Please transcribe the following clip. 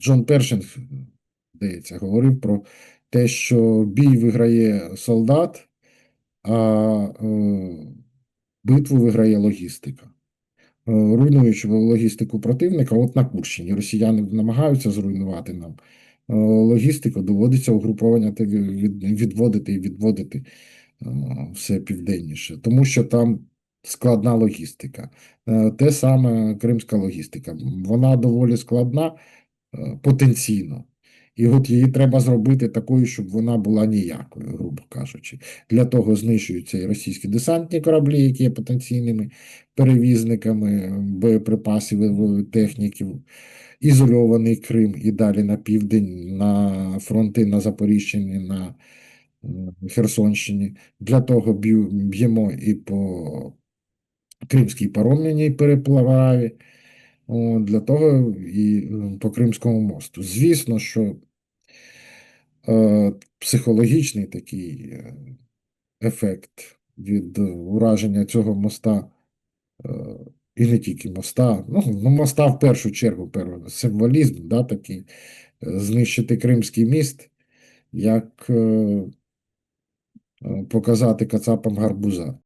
Джон Першинг, здається, говорив про те, що бій виграє солдат, а е, битву виграє логістика. Е, Руйнуючи логістику противника, от на Курщині росіяни намагаються зруйнувати нам е, логістику, доводиться угруповання відводити і відводити е, все південніше, тому що там складна логістика. Те саме кримська логістика. Вона доволі складна потенційно. І от її треба зробити такою, щоб вона була ніякою, грубо кажучи. Для того знищуються і російські десантні кораблі, які є потенційними перевізниками боєприпасів і техніків, ізольований Крим і далі на південь, на фронти на Запоріжчині, на Херсонщині. Для того б'ємо і по Кримській паромній переплаві, для того і по Кримському мосту. Звісно, що е, психологічний такий е, ефект від е, ураження цього моста, е, і не тільки моста, ну, ну моста в першу чергу, символізм, да, такий, е, знищити Кримський міст, як е, е, показати кацапам гарбуза.